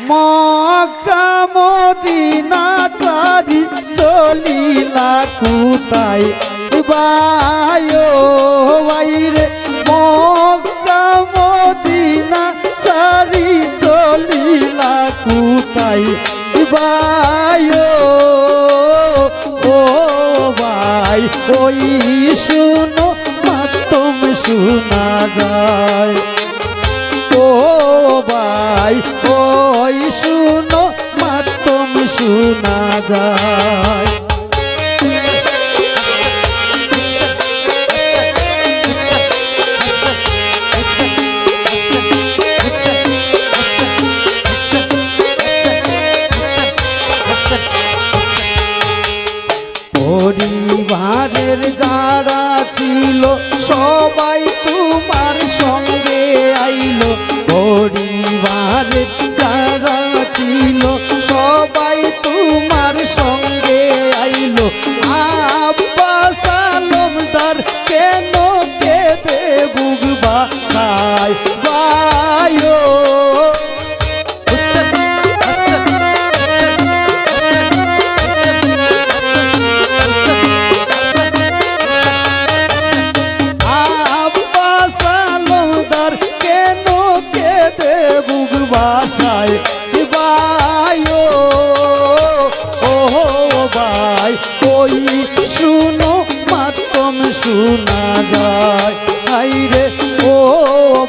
Mecca Medina চারি চলিলা কুতাই bio বাইরে Mecca Medina চারি চলিলা কুতাই বায়ো ও ভাই ওই শুনো, মাতম শোনা যায়। শোনা যায়। পরিবারের যারা ছিল সবাই তোমার সঙ্গে আইলো। পরিবারের যায়। আইরে ও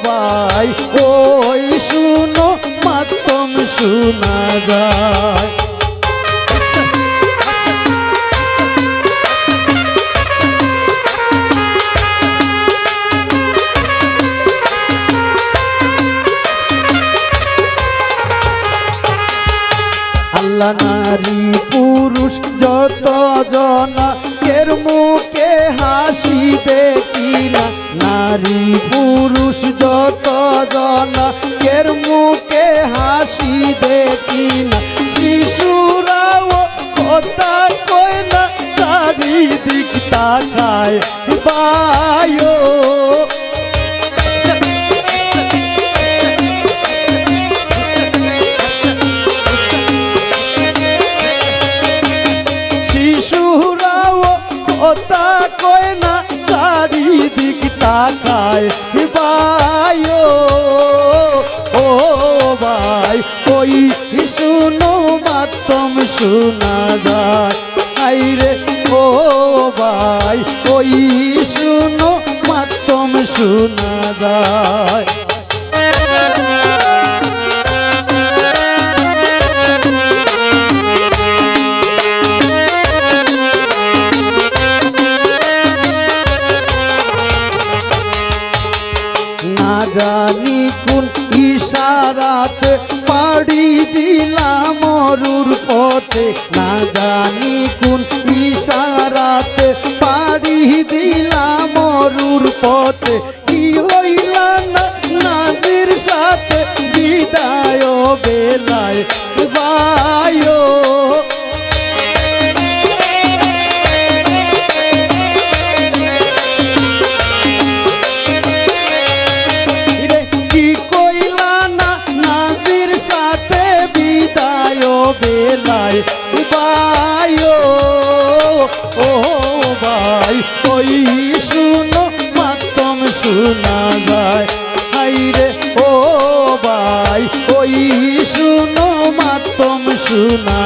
ভাই, ওই শুনো, মাতম শোনা যায়। নারী পুরুষ যত জনা এর মুখে হাসি কিনা? নারী পুরুষ যত জনা বায়ো ও ভাই ওই শুনো মাতম শোনা যায়। আইরে ও ভাই ওই শুনো মাতম শোনা যায়। জানি কোন ইশারাতে পাড়ি দিলা মরুর পথে। না জানি কোন ইশারাতে পাড়ি দিলা মরুর পথে। কি হইলা না নাজির সাথে বিদায় বেলায়? বেলায় বায়ো ও ভাই, ওই শুনো, মাতম শোনা যায়। হাইরে ও ভাই, ওই শুনো, মাতম শোনা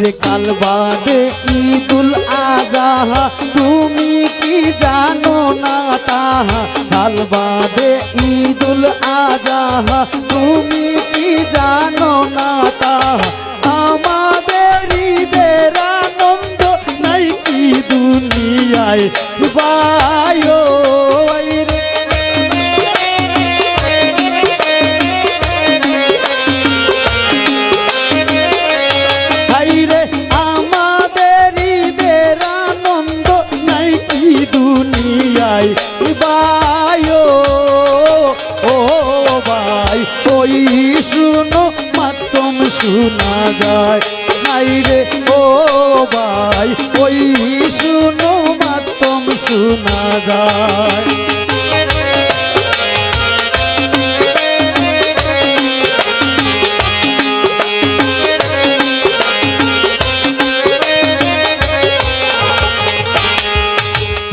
হাইরে কাল বাদে ঈদুল আজহা, তুমি কি জানো না তাহা? কাল বাদে ঈদুল আজহা, তুমি কি জানো না তাহা? আমাদের ঈদের আনন্দ নাই কি দুনিয়ায় বায়ো দুনিয়ায় বায়ো। ও ভাই, ওই শুনো শোনা যায়। হাই রে, ও ভাই, ওই শুনো, মাতম শোনা যায়।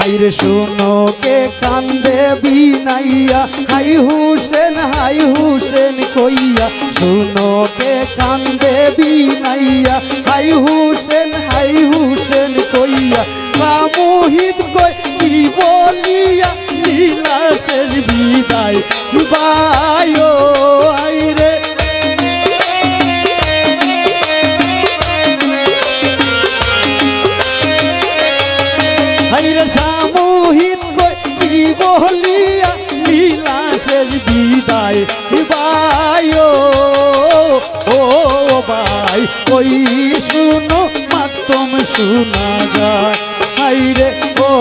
হাইরে শোনো কে কান্দে বিনাইয়া? হাই হুসেন হাই হুসেন কইয়া। শোনো কে কান্দে বিনাইয়া? হাই হুসেন হাই হুসেন কইয়া। সামোহিত কই কি বলিয়া লীলাসের বিদায়। বায়ো বায় ও ভাই, ওই শুনো, মাতম শোনা যায়। হাইরে ও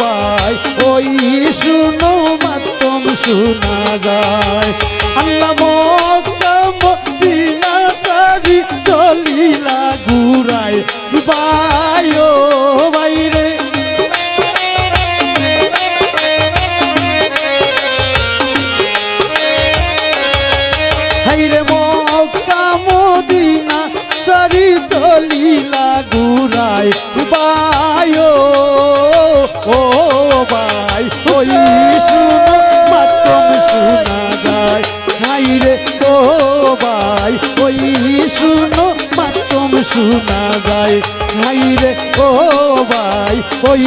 ভাই, ওই শুনো, মাতম শোনা যায়। চারি চলিলা ঘুরাই বায়ো ও ভাই, ওই শুনো মাতম শোনা যায়। হাইরে ও ভাই, ওই শুনো মাতম শোনা যায়। হাইরে ও ভাই, ওই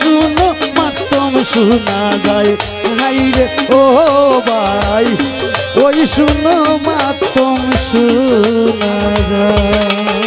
শুনো মাতম শোনা যায়। হাইরে ও ভাই ওই শুনো মাতম শোনা যায়